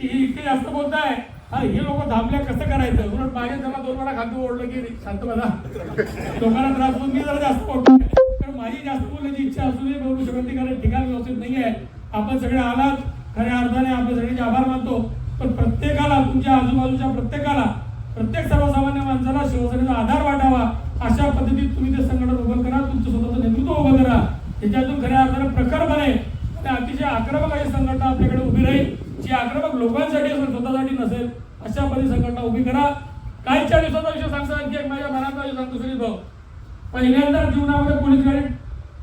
की इतके जास्त बोलताय हा हे लोक थांबल्या कसं करायचं? उलट माझ्या जरा दोन वेळा खातो ओढलं की शांत बघा लोकांना त्रास होऊन मी जरा जास्त बोलतो कारण माझी जास्त बोलण्याची इच्छा असूनही बोलू शकत नाही कारण ठिकाण व्यवस्थित नाही आहे. आपण सगळे आलात खऱ्या अर्थाने आपण सगळ्यांचे आभार मानतो. पण प्रत्येकाला तुमच्या आजूबाजूच्या प्रत्येकाला प्रत्येक सर्वसामान्य माणसाला शिवसेनेचा आधार वाटावा अशा पद्धतीत तुम्ही ते संघटन उभं करा तुमचं स्वतःचं नेतृत्व उभं करा. त्याच्यातून खऱ्या अर्थाने प्रखरपणे आणि अतिशय आक्रमक अशी संघटना आपल्याकडे उभी राहील. जी आक्रमक लोकांसाठी असेल स्वतःसाठी नसेल अशा पद्धती संघटना उभी करा. काहीच्या दिवसाचा विषय सांगता आणखी एक माझ्या मनातला विषय सांगतो सुनील भाऊ. पहिल्यांदा जीवनामध्ये पोलीस गाडी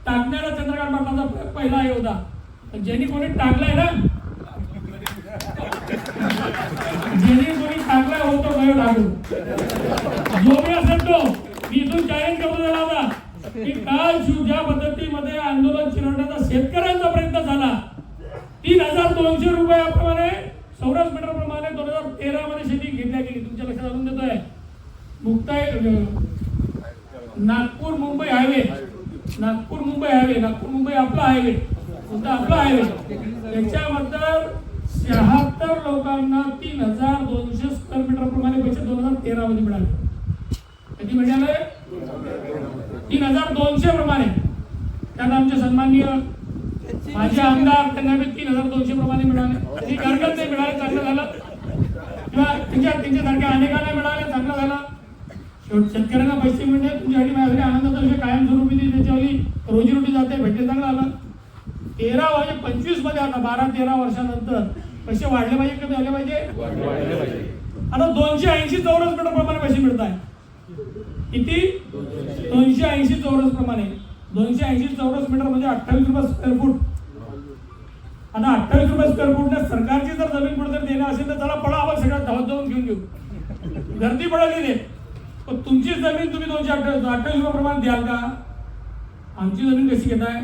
टाकण्याला चंद्रकांत पाटलाचा पहिला हे होता. ज्यांनी कोणी टाकलाय ना ज्यांनी कोणी टाकलाय होतो गयो टाकू जो मी असेल तो मी इथून चॅलेंज करतो झाला आता की काल ज्या पद्धतीमध्ये आंदोलन चिरवण्याचा शेतकऱ्यांचा प्रयत्न झाला. तीन हजार दोनशे रुपयाप्रमाणे चौरस मीटर प्रमाणे दोन हजार तेरा मध्ये शेती घेतल्या गेली. तुमच्या लक्षात आणून देतोय मुक्ताई नागपूर मुंबई हायवे. नागपूर मुंबई हायवे. नागपूर मुंबई आपला हायवे. कोणता? आपला हायवे. त्याच्याबद्दल शहात्तर लोकांना तीन हजार दोनशे स्क्वेअर मीटर प्रमाणे पैसे दोन हजार तेरा मध्ये मिळाले. किती मिळाले? तीन हजार दोनशे प्रमाणे. त्यात आमचे सन्माननीय माझे आमदार त्यांना मी तीन हजार दोनशे प्रमाणे मिळाले. ती हरकत नाही मिळाले चांगलं झालं. किंवा त्यांच्या त्यांच्यासारख्या अनेकांना मिळाले चांगलं झालं. शेवट शेतकऱ्यांना पैसे मिळणे तुमच्यासाठी माझ्यासाठी आनंदाचा विषय कायमस्वरूपी ती त्याच्यावरली रोजीरोटी जाते भेटले चांगलं आलं तेरा म्हणजे पंचवीसमध्ये आता बारा तेरा वर्षानंतर पैसे वाढले पाहिजे कमी झाले पाहिजे? आता दोनशे ऐंशी चौरस मीटर प्रमाणे पैसे मिळत आहे किती? दोनशे ऐंशी. चौरस प्रमाणे. दोनशे ऐंशी चौरस मीटर म्हणजे अठ्ठावीस रुपये स्क्वेअर फूट आता अठ्ठावीस रुपये स्क्वेअर फूटने सरकारची जर जमीन कुठेतरी देणं असेल तर त्याला पळा आपण सगळ्यात धावत जाऊन घेऊन घेऊ. गर्दी पडली नाही पण तुमची जमीन तुम्ही दोनशे अठ्ठावीस अठ्ठावीस रुपये प्रमाण द्याल का? आमची जमीन कशी घेताय?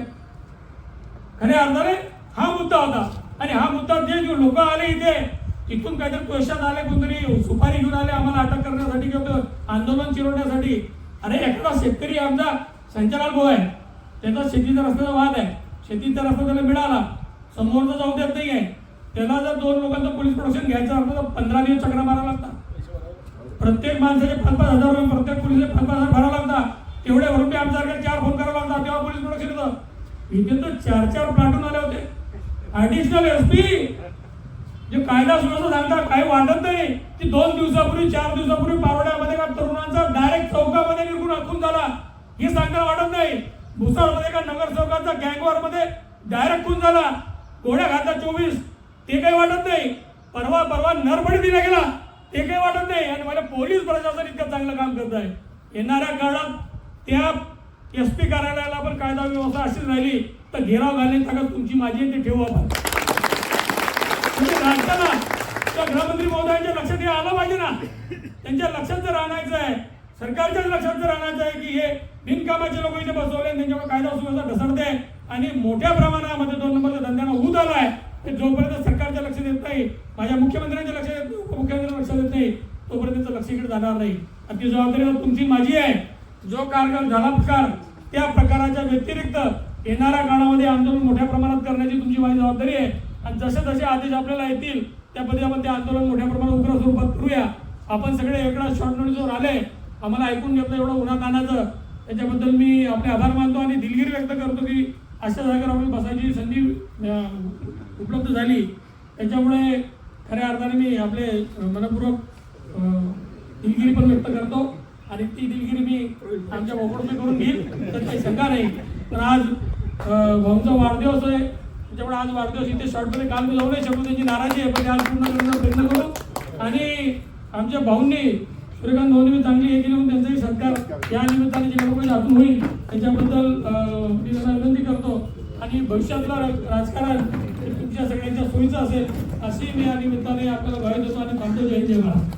खऱ्या अर्थाने हा मुद्दा होता. आणि हा मुद्दा जे लोक आले इथे इथून काहीतरी क्वेश्चन आले कोणतरी सुपारी घेऊन आले आम्हाला अटक करण्यासाठी किंवा आंदोलन चिरवण्यासाठी. अरे एखादा शेतकरी आमचा संचालक भाऊ आहे. त्याचा शेतीचा रस्त्याचा वाद आहे. शेतीचा रस्ता त्याला मिळाला. समोरचा जाऊ देत नाही आहे. त्याला जर दोन लोकांचं पोलीस प्रोटेक्शन घ्यायचं असलं तर पंधरा दिवस चक्र मारावं लागतात. प्रत्येक माणसाचे पाच पाच हजार रुपये प्रत्येक पोलिसचे पाच पाच हजार भरावं लागतात. तेवढे रुपये आमच्यासारखे चार फोन करावं लागतात. तेव्हा पोलीस प्रोटेक्शन येतं. इथे तर चार चार प्लाटून आले होते. ॲडिशनल एस पी जे कायदा सुव्यवस्था सांगतात काही वाटत नाही. की दोन दिवसापूर्वी चार दिवसापूर्वी पारोड्यामध्ये का तरुणांचा डायरेक्ट चौकामध्ये निघून अखून झाला. हे सांगताना वाटत नाही. भुसाळमध्ये का नगर चौकाचा गँगवारमध्ये डायरेक्ट खून झाला. गोड्या घातला चोवीस? ते काही वाटत नाही. परवा परवा नरबडी दिला गेला. ते काही वाटत नाही. आणि मला पोलीस प्रशासन इतकं चांगलं काम करत आहे. येणाऱ्या काळात त्या एस पी कार्यालयाला पण कायदा व्यवस्था अशीच राहिली तर घेराव घालण्याची ताकद तुमची माझी ते ठेवू आपण. म्हणजे राज्याला त्या गृहमंत्री महोदयांच्या लक्षात हे आलं पाहिजे ना. त्यांच्या लक्षात जर आणायचं आहे सरकारच्याच लक्षात जर आणायचं आहे की हे बिनकामाचे लोक इथे बसवले आणि त्यांच्यावर कायदा सुव्यवस्था ढसडते आणि मोठ्या प्रमाणामध्ये दोन नंबरच्या धंद्यांना ऊत आहे. ते जोपर्यंत सरकारच्या लक्ष देत नाही माझ्या मुख्यमंत्र्यांच्या लक्षात देत नाही उपमुख्यमंत्र्यांच्या लक्षात येत नाही तोपर्यंत त्यांचं लक्ष इकडे जाणार नाही. आणि ती जबाबदारी तुमची माझी आहे. जो कारगर झाला प्रकार त्या प्रकाराच्या व्यतिरिक्त येणाऱ्या काळामध्ये आंदोलन मोठ्या प्रमाणात करण्याची तुमची माझी जबाबदारी आहे. आणि जसे जसे आदेश आपल्याला येतील त्या पद्धती आपण ते आंदोलन मोठ्या प्रमाणात उग्र स्वरूपात करूया. आपण सगळे एकदा शॉर्ट नोटीसवर आले आम्हाला ऐकून घेतलं एवढं उन्हात आणायचं त्याच्याबद्दल मी आपले आभार मानतो आणि दिलगिरी व्यक्त करतो की अशा जागेवर बसायची संधी उपलब्ध झाली. त्याच्यामुळे खऱ्या अर्थाने मी आपले मनपूर्वक दिलगिरी पण व्यक्त करतो आणि ती दिलगिरी मी आमच्या भाऊकडून करून घेईल. तर काही शंका नाही. पण आज भाऊंचा वाढदिवस आहे. त्याच्यामुळे आज वाढदिवस इथे शॉर्टमध्ये काल मी जाऊ नाही शकतो त्यांची नाराजी आहे पण आज पूर्ण करण्याचा प्रयत्न करू. आणि आमच्या भाऊंनी सूर्यकांत भाऊंनी मी चांगली हे केली म्हणून त्यांचाही सत्कार या निमित्ताने जे लोक हातून होईल. त्याच्याबद्दल अं, मी त्यांना विनंती करतो आणि भविष्यातलं राजकारण तुमच्या सगळ्यांच्या सोयीचं असेल अशी मी या निमित्ताने आपल्याला ग्वाही देतो आणि थांबतो. जय जय महाराज